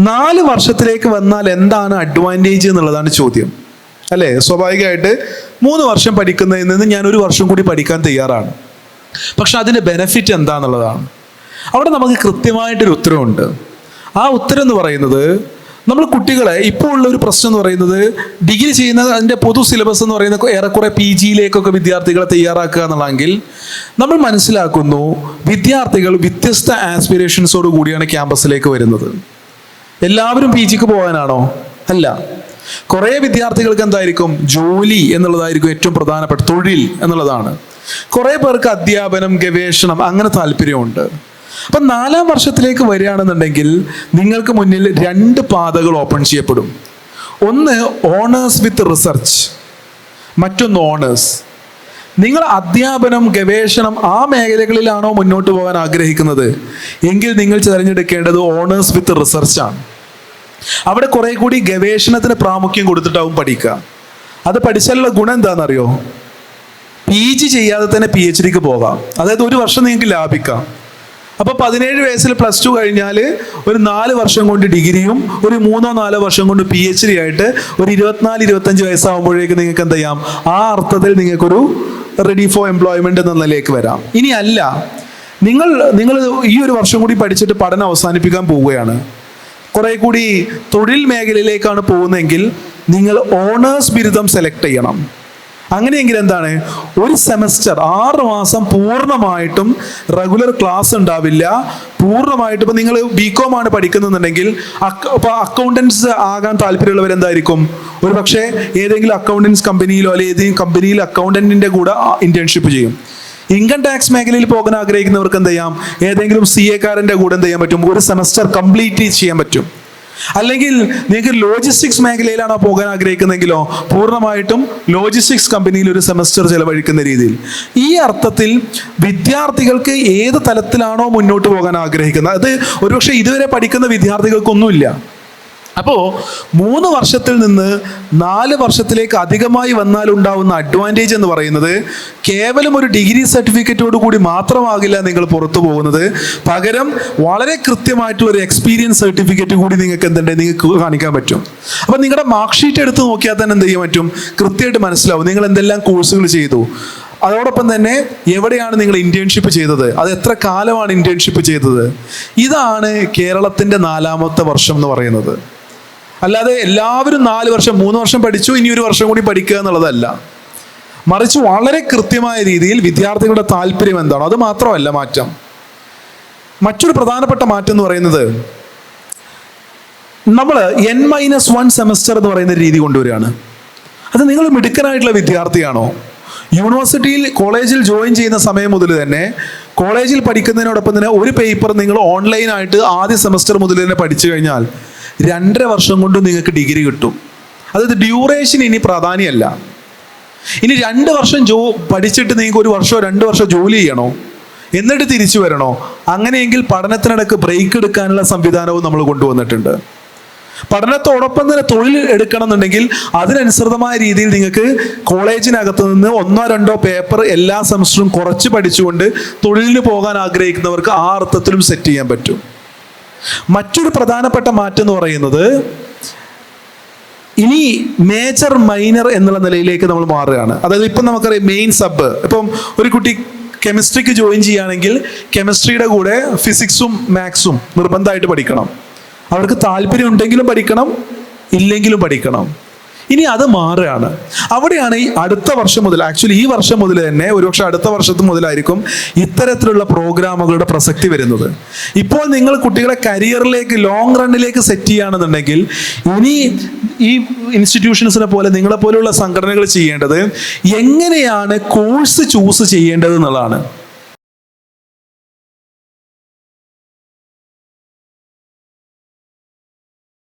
നാല് വർഷത്തിലേക്ക് വന്നാൽ എന്താണ് അഡ്വാന്റേജ് എന്നുള്ളതാണ് ചോദ്യം. അല്ലേ? സ്വാഭാവികമായിട്ട് മൂന്ന് വർഷം പഠിക്കുന്നതിൽ നിന്ന് ഞാൻ ഒരു വർഷം കൂടി പഠിക്കാൻ തയ്യാറാണ്. പക്ഷെ അതിന്റെ ബെനഫിറ്റ് എന്താണെന്നുള്ളതാണ് അവിടെ നമുക്ക് കൃത്യമായിട്ടൊരു ഉത്തരവുണ്ട്. ആ ഉത്തരം എന്ന് പറയുന്നത് നമ്മൾ കുട്ടികളെ ഇപ്പോൾ ഉള്ള ഒരു പ്രശ്നം എന്ന് പറയുന്നത് ഡിഗ്രി ചെയ്യുന്ന അതിന്റെ പൊതു സിലബസ് എന്ന് പറയുന്ന ഏറെക്കുറെ പി ജിയിലേക്കൊക്കെ വിദ്യാർത്ഥികളെ തയ്യാറാക്കുക എന്നുള്ളതെങ്കിൽ നമ്മൾ മനസ്സിലാക്കുന്നു വിദ്യാർത്ഥികൾ വ്യത്യസ്ത ആസ്പിറേഷൻസോട് കൂടിയാണ് ക്യാമ്പസിലേക്ക് വരുന്നത്. എല്ലാവരും പി ജിക്ക് പോകാനാണോ? അല്ല. കുറേ വിദ്യാർത്ഥികൾക്ക് എന്തായിരിക്കും? ജോലി എന്നുള്ളതായിരിക്കും ഏറ്റവും പ്രധാനപ്പെട്ട തൊഴിൽ എന്നുള്ളതാണ്. കുറേ പേർക്ക് അധ്യാപനം ഗവേഷണം അങ്ങനെ താല്പര്യമുണ്ട്. അപ്പം നാലാം വർഷത്തിലേക്ക് വരികയാണെന്നുണ്ടെങ്കിൽ നിങ്ങൾക്ക് മുന്നിൽ രണ്ട് പാതകൾ ഓപ്പൺ ചെയ്യപ്പെടും. ഒന്ന് ഓണേഴ്സ് വിത്ത് റിസർച്ച്. മറ്റൊന്ന് ഓണേഴ്സ്. നിങ്ങൾ അധ്യാപനം ഗവേഷണം ആ മേഖലകളിലാണോ മുന്നോട്ട് പോകാൻ ആഗ്രഹിക്കുന്നത്? എങ്കിൽ നിങ്ങൾ തിരഞ്ഞെടുക്കേണ്ടത് ഓണേഴ്സ് വിത്ത് റിസർച്ചാണ് അവിടെ കുറെ കൂടി ഗവേഷണത്തിന് പ്രാമുഖ്യം കൊടുത്തിട്ടാവും പഠിക്കുക. അത് പഠിച്ചാലുള്ള ഗുണം എന്താണെന്നറിയോ? പി ജി ചെയ്യാതെ തന്നെ പി എച്ച് ഡിക്ക് പോകാം. അതായത് ഒരു വർഷം നിങ്ങൾക്ക് ലാഭിക്കാം. അപ്പൊ പതിനേഴ് വയസ്സിൽ പ്ലസ് ടു കഴിഞ്ഞാൽ ഒരു നാല് വർഷം കൊണ്ട് ഡിഗ്രിയും ഒരു മൂന്നോ നാലോ വർഷം കൊണ്ട് പി എച്ച് ഡി ആയിട്ട് ഒരു ഇരുപത്തിനാല് ഇരുപത്തഞ്ച് വയസ്സാകുമ്പോഴേക്ക് നിങ്ങൾക്ക് എന്ത് ചെയ്യാം? ആ അർത്ഥത്തിൽ നിങ്ങൾക്കൊരു റെഡി ഫോർ എംപ്ലോയ്മെന്റ് എന്ന നിലയിലേക്ക് വരാം. ഇനി അല്ല നിങ്ങൾ നിങ്ങൾ ഈ ഒരു വർഷം കൂടി പഠിച്ചിട്ട് പഠനം അവസാനിപ്പിക്കാൻ പോവുകയാണ്. കുറെ കൂടി തൊഴിൽ മേഖലയിലേക്കാണ് പോകുന്നതെങ്കിൽ നിങ്ങൾ ഓണേഴ്സ് ബിരുദം സെലക്ട് ചെയ്യണം. അങ്ങനെയെങ്കിൽ എന്താണ്? ഒരു സെമസ്റ്റർ ആറ് മാസം പൂർണമായിട്ടും റെഗുലർ ക്ലാസ് ഉണ്ടാവില്ല. പൂർണമായിട്ടും ഇപ്പം നിങ്ങൾ ബികോം ആണ് പഠിക്കുന്നുണ്ടെങ്കിൽ ഇപ്പോൾ അക്കൗണ്ടൻസ് ആകാൻ താല്പര്യമുള്ളവർ എന്തായിരിക്കും? ഒരു പക്ഷേ ഏതെങ്കിലും അക്കൗണ്ടൻസ് കമ്പനിയിലോ അല്ലെങ്കിൽ ഏതെങ്കിലും കമ്പനിയിൽ അക്കൗണ്ടന്റിന്റെ കൂടെ ഇന്റേൺഷിപ്പ് ചെയ്യും. ഇൻകം ടാക്സ് മേഖലയിൽ പോകാൻ ആഗ്രഹിക്കുന്നവർക്ക് എന്ത് ചെയ്യാം? ഏതെങ്കിലും സി എക്കാരന്റെ കൂടെ എന്ത് ചെയ്യാൻ പറ്റും? ഒരു സെമസ്റ്റർ കംപ്ലീറ്റ് ചെയ്യാൻ പറ്റും. അല്ലെങ്കിൽ നിങ്ങൾക്ക് ലോജിസ്റ്റിക്സ് മേഖലയിലാണോ പോകാൻ ആഗ്രഹിക്കുന്നതെങ്കിലോ പൂർണമായിട്ടും ലോജിസ്റ്റിക്സ് കമ്പനിയിൽ ഒരു സെമസ്റ്റർ ചെലവഴിക്കുന്ന രീതിയിൽ. ഈ അർത്ഥത്തിൽ വിദ്യാർത്ഥികൾക്ക് ഏത് തലത്തിലാണോ മുന്നോട്ട് പോകാൻ ആഗ്രഹിക്കുന്നത്? അത് ഒരുപക്ഷെ ഇതുവരെ പഠിക്കുന്ന വിദ്യാർത്ഥികൾക്കൊന്നുമില്ല. അപ്പോൾ മൂന്ന് വർഷത്തിൽ നിന്ന് നാല് വർഷത്തിലേക്ക് അധികമായി വന്നാൽ ഉണ്ടാവുന്ന അഡ്വാന്റേജ് എന്ന് പറയുന്നത് കേവലം ഒരു ഡിഗ്രി സർട്ടിഫിക്കറ്റോട് കൂടി മാത്രമാകില്ല നിങ്ങൾ പുറത്തു പോകുന്നത്. പകരം വളരെ കൃത്യമായിട്ടുള്ള ഒരു എക്സ്പീരിയൻസ് സർട്ടിഫിക്കറ്റ് കൂടി നിങ്ങൾക്ക് എന്തുണ്ട്? നിങ്ങൾക്ക് കാണിക്കാൻ പറ്റും. അപ്പം നിങ്ങളുടെ മാർക്ക് ഷീറ്റ് എടുത്ത് നോക്കിയാൽ തന്നെ എന്ത് ചെയ്യാൻ പറ്റും? കൃത്യമായിട്ട് മനസ്സിലാവും. നിങ്ങൾ എന്തെല്ലാം കോഴ്സുകൾ ചെയ്തു? അതോടൊപ്പം തന്നെ എവിടെയാണ് നിങ്ങൾ ഇന്റേൺഷിപ്പ് ചെയ്തത്? അത് എത്ര കാലമാണ് ഇന്റേൺഷിപ്പ് ചെയ്തത്? ഇതാണ് കേരളത്തിന്റെ നാലാമത്തെ വർഷം എന്ന് പറയുന്നത്. അല്ലാതെ എല്ലാവരും നാല് വർഷം മൂന്ന് വർഷം പഠിച്ചു ഇനി ഒരു വർഷം കൂടി പഠിക്കുക എന്നുള്ളതല്ല. മറിച്ച് വളരെ കൃത്യമായ രീതിയിൽ വിദ്യാർത്ഥികളുടെ താല്പര്യം എന്താണോ? അത് മാത്രമല്ല മാറ്റം. മറ്റൊരു പ്രധാനപ്പെട്ട മാറ്റം എന്ന് പറയുന്നത് നമ്മൾ എൻ മൈനസ് വൺ സെമസ്റ്റർ എന്ന് പറയുന്ന രീതി കൊണ്ടുവരികയാണ്. അത് നിങ്ങൾ മിടുക്കനായിട്ടുള്ള വിദ്യാർത്ഥിയാണോ? യൂണിവേഴ്സിറ്റിയിൽ കോളേജിൽ ജോയിൻ ചെയ്യുന്ന സമയം മുതൽ തന്നെ കോളേജിൽ പഠിക്കുന്നതിനോടൊപ്പം തന്നെ ഒരു പേപ്പർ നിങ്ങൾ ഓൺലൈനായിട്ട് ആദ്യ സെമസ്റ്റർ മുതൽ തന്നെ പഠിച്ചു കഴിഞ്ഞാൽ രണ്ടര വർഷം കൊണ്ട് നിങ്ങൾക്ക് ഡിഗ്രി കിട്ടും. അതായത് ഡ്യൂറേഷൻ ഇനി പ്രാധാന്യമല്ല. ഇനി രണ്ട് വർഷം ജോ പഠിച്ചിട്ട് നിങ്ങൾക്ക് ഒരു വർഷമോ രണ്ട് വർഷമോ ജോലി ചെയ്യണോ? എന്നിട്ട് തിരിച്ചു വരണോ? അങ്ങനെയെങ്കിൽ പഠനത്തിനിടക്ക് ബ്രേക്ക് എടുക്കാനുള്ള സംവിധാനവും നമ്മൾ കൊണ്ടുവന്നിട്ടുണ്ട്. പഠനത്തോടൊപ്പം തന്നെ തൊഴിൽ എടുക്കണം എന്നുണ്ടെങ്കിൽ അതിനനുസൃതമായ രീതിയിൽ നിങ്ങൾക്ക് കോളേജിനകത്ത് നിന്ന് ഒന്നോ രണ്ടോ പേപ്പർ എല്ലാ സെമസ്റ്ററും കുറച്ച് പഠിച്ചുകൊണ്ട് തൊഴിലിന് പോകാൻ ആഗ്രഹിക്കുന്നവർക്ക് ആ അർത്ഥത്തിലും സെറ്റ് ചെയ്യാൻ പറ്റും. മറ്റൊരു പ്രധാനപ്പെട്ട മാറ്റം എന്ന് പറയുന്നത് ഇനി മേജർ മൈനർ എന്നുള്ള നിലയിലേക്ക് നമ്മൾ മാറുകയാണ്. അതായത് ഇപ്പം നമുക്കറിയാം മെയിൻ സബ് ഇപ്പം ഒരു കുട്ടി കെമിസ്ട്രിക്ക് ജോയിൻ ചെയ്യുകയാണെങ്കിൽ കെമിസ്ട്രിയുടെ കൂടെ ഫിസിക്സും മാത്സും നിർബന്ധമായിട്ട് പഠിക്കണം. അവർക്ക് താല്പര്യം ഉണ്ടെങ്കിലും പഠിക്കണം ഇല്ലെങ്കിലും പഠിക്കണം. ഇനി അത് മാറുകയാണ്. അവിടെയാണ് ഈ അടുത്ത വർഷം മുതൽ ആക്ച്വലി ഈ വർഷം മുതൽ തന്നെ ഒരുപക്ഷെ അടുത്ത വർഷത്തു മുതലായിരിക്കും ഇത്തരത്തിലുള്ള പ്രോഗ്രാമുകളുടെ പ്രസക്തി വരുന്നത്. ഇപ്പോൾ നിങ്ങൾ കുട്ടികളെ കരിയറിലേക്ക് ലോങ് റണ്ണിലേക്ക് സെറ്റ് ചെയ്യുകയാണെന്നുണ്ടെങ്കിൽ ഇനി ഈ ഇൻസ്റ്റിറ്റ്യൂഷൻസിനെ പോലെ നിങ്ങളെ പോലെയുള്ള സംഘടനകൾ ചെയ്യേണ്ടത് എങ്ങനെയാണ് കോഴ്സ് ചൂസ് ചെയ്യേണ്ടത് എന്നുള്ളതാണ്.